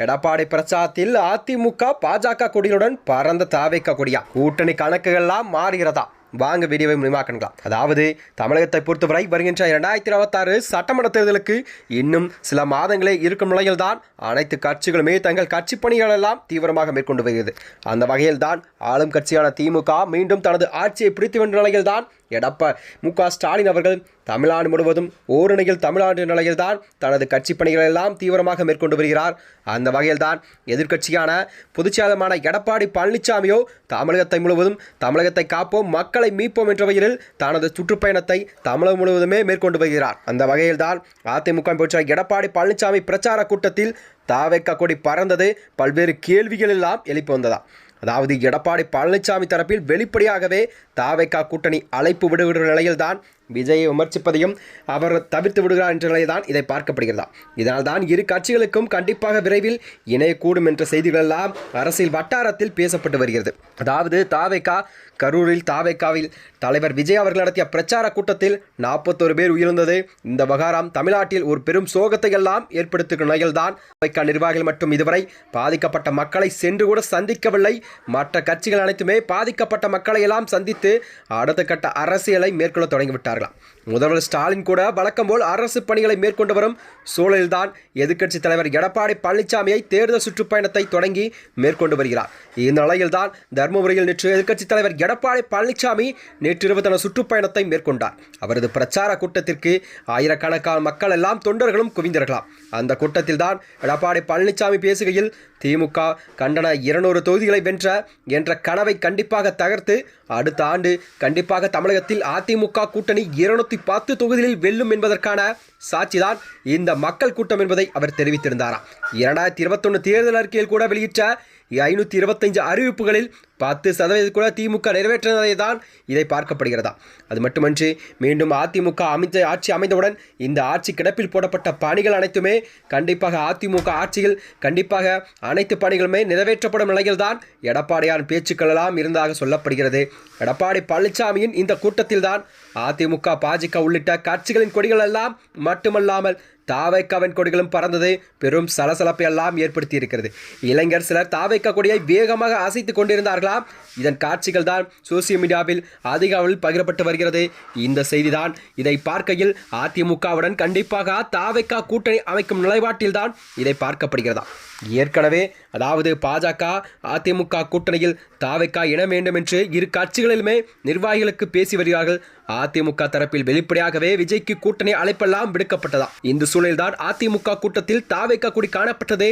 எடப்பாடி பிரச்சாரத்தில் அதிமுக பாஜக கொடியுடன் பறந்த தாவைக்க கொடியா. கூட்டணி கணக்குகள்லாம் மாறுகிறதா? வாங்க வீடியோவை முடிவாக்கலாம் அதாவது தமிழகத்தை பொறுத்தவரை வருகின்ற இரண்டாயிரத்தி இருபத்தாறு சட்டமன்ற தேர்தலுக்கு இன்னும் சில மாதங்களே இருக்கும் நிலையில்தான் அனைத்து கட்சிகளுமே தங்கள் கட்சி பணிகளெல்லாம் தீவிரமாக மேற்கொண்டு வருகிறது. அந்த வகையில்தான் ஆளும் கட்சியான திமுக மீண்டும் தனது ஆட்சியை பிடித்து வென்ற நிலையில்தான் எடப்பா மு க ஸ்டாலின் அவர்கள் தமிழ்நாடு முழுவதும் ஓரணியில் தமிழ்நாடு நிலையில்தான் தனது கட்சி பணிகளை எல்லாம் தீவிரமாக மேற்கொண்டு வருகிறார். அந்த வகையில்தான் எதிர்க்கட்சியான பொதுச்செயலமான எடப்பாடி பழனிசாமியோ தமிழகத்தை முழுவதும் தமிழகத்தை காப்போம் மக்களை மீட்போம் என்ற வகையில் தனது சுற்றுப்பயணத்தை தமிழகம் முழுவதுமே மேற்கொண்டு வருகிறார். அந்த வகையில்தான் அதிமுக பெற்ற எடப்பாடி பழனிசாமி பிரச்சார கூட்டத்தில் தாவேக்க கொடி பறந்தது. பல்வேறு கேள்விகள் எல்லாம் எழுப்பி வந்ததா அதாவது எடப்பாடி பழனிசாமி தரப்பில் வெளிப்படையாகவே தாவேக்கா கூட்டணி அழைப்பு விடுகிற நிலையில்தான் விஜயை விமர்சிப்பதையும் அவர் தவிர்த்து விடுகிறார் என்ற நிலைதான் இதை பார்க்கப்படுகிறதா. இதனால் தான் இரு கட்சிகளுக்கும் கண்டிப்பாக விரைவில் இணையக்கூடும் என்ற செய்திகளெல்லாம் அரசியல் வட்டாரத்தில் பேசப்பட்டு வருகிறது. அதாவது தாவேக்கா கரூரில் தாவேக்காவில் தலைவர் விஜய் அவர்கள் நடத்திய பிரச்சார கூட்டத்தில் நாற்பத்தொரு பேர் உயிர்ந்தது இந்த விவகாரம் தமிழ்நாட்டில் ஒரு பெரும் சோகத்தை எல்லாம் ஏற்படுத்துகிற நிலையில்தான் தாவேக்கா நிர்வாகிகள் மட்டும் இதுவரை பாதிக்கப்பட்ட மக்களை சென்று கூட சந்திக்கவில்லை. மற்ற கட்சிகள் அனைத்துமே பாதிக்கப்பட்ட மக்களை எல்லாம் சந்தித்து அடுத்த கட்ட அரசியலை மேற்கொள்ள தொடங்கிவிட்டார் arregla. முதல்வர் ஸ்டாலின் கூட வழக்கம் போல் அரசு பணிகளை மேற்கொண்டு வரும் சூழலில்தான் எதிர்க்கட்சி தலைவர் எடப்பாடி பழனிசாமியை தேர்தல் சுற்றுப்பயணத்தை தொடங்கி மேற்கொண்டு வருகிறார். இந்த நிலையில்தான் தருமபுரியில் நேற்று எதிர்க்கட்சி தலைவர் எடப்பாடி பழனிசாமி நேற்றிரவு தனது சுற்றுப்பயணத்தை மேற்கொண்டார். அவரது பிரச்சார கூட்டத்திற்கு ஆயிரக்கணக்கான மக்கள் எல்லாம் தொண்டர்களும் குவிந்தார்களாம். அந்த கூட்டத்தில் தான் எடப்பாடி பழனிசாமி பேசுகையில் திமுக கண்டன இருநூறு தொகுதிகளை வென்ற என்ற கனவை கண்டிப்பாக தகர்த்து அடுத்த ஆண்டு கண்டிப்பாக தமிழகத்தில் அதிமுக கூட்டணி இருநூத்தி பத்து தொகுதிகளில் வெல்லும் என்பதற்கான சாட்சிதான் இந்த மக்கள் கூட்டம் என்பதை அவர் தெரிவித்திருந்தாராம் இரண்டாயிரத்தி இருபத்தொன்று தேர்தல் அறிக்கையில் கூட வெளியிட்ட ஐநூற்றி இருபத்தைந்து அறிவிப்புகளில் பத்து சதவீதம் கூட திமுக நிறைவேற்றினதை தான் இதை பார்க்கப்படுகிறதா? அது மட்டுமன்றி மீண்டும் அதிமுக அமைந்த ஆட்சி அமைந்தவுடன் இந்த ஆட்சி கிடப்பில் போடப்பட்ட பணிகள் அனைத்துமே கண்டிப்பாக அதிமுக ஆட்சியில் கண்டிப்பாக அனைத்து பணிகளுமே நிறைவேற்றப்படும் நிலையில்தான் எடப்பாடியார் பேச்சுக்கள் எல்லாம் இருந்ததாக சொல்லப்படுகிறது. எடப்பாடி பழனிசாமியின் இந்த கூட்டத்தில்தான் அதிமுக பாஜக உள்ளிட்ட கட்சிகளின் கொடிகள் எல்லாம் மட்டுமல்லாமல் தாவைக்காவின் கொடிகளும் பறந்தது. பெரும் சலசலப்பை எல்லாம் ஏற்படுத்தி இருக்கிறது இளைஞர் சிலர் தாவைக்கா கொடியை வேகமாக அசைத்துக் கொண்டிருந்தார்களாம் இதன் காட்சிகள் தான் சோசியல் மீடியாவில் அதிக அளவில் பகிரப்பட்டு வருகிறது. இந்த செய்திதான் இதை பார்க்கையில் அதிமுகவுடன் கண்டிப்பாக தாவைக்கா கூட்டணி அமைக்கும் நிலைப்பாட்டில்தான் இதை பார்க்கப்படுகிறதா? ஏற்கனவே அதாவது பாஜக அதிமுக கூட்டணியில் தாவைக்கா இன வேண்டும் என்று இரு கட்சிகளிலுமே நிர்வாகிகளுக்கு பேசி வருகிறார்கள். அதிமுக தரப்பில் வெளிப்படையாகவே விஜய்க்கு கூட்டணி அழைப்பெல்லாம் விடுக்கப்பட்டதா? இந்த சூழலில்தான் அதிமுக கூட்டத்தில் தாவைக்கா கூடி காணப்பட்டது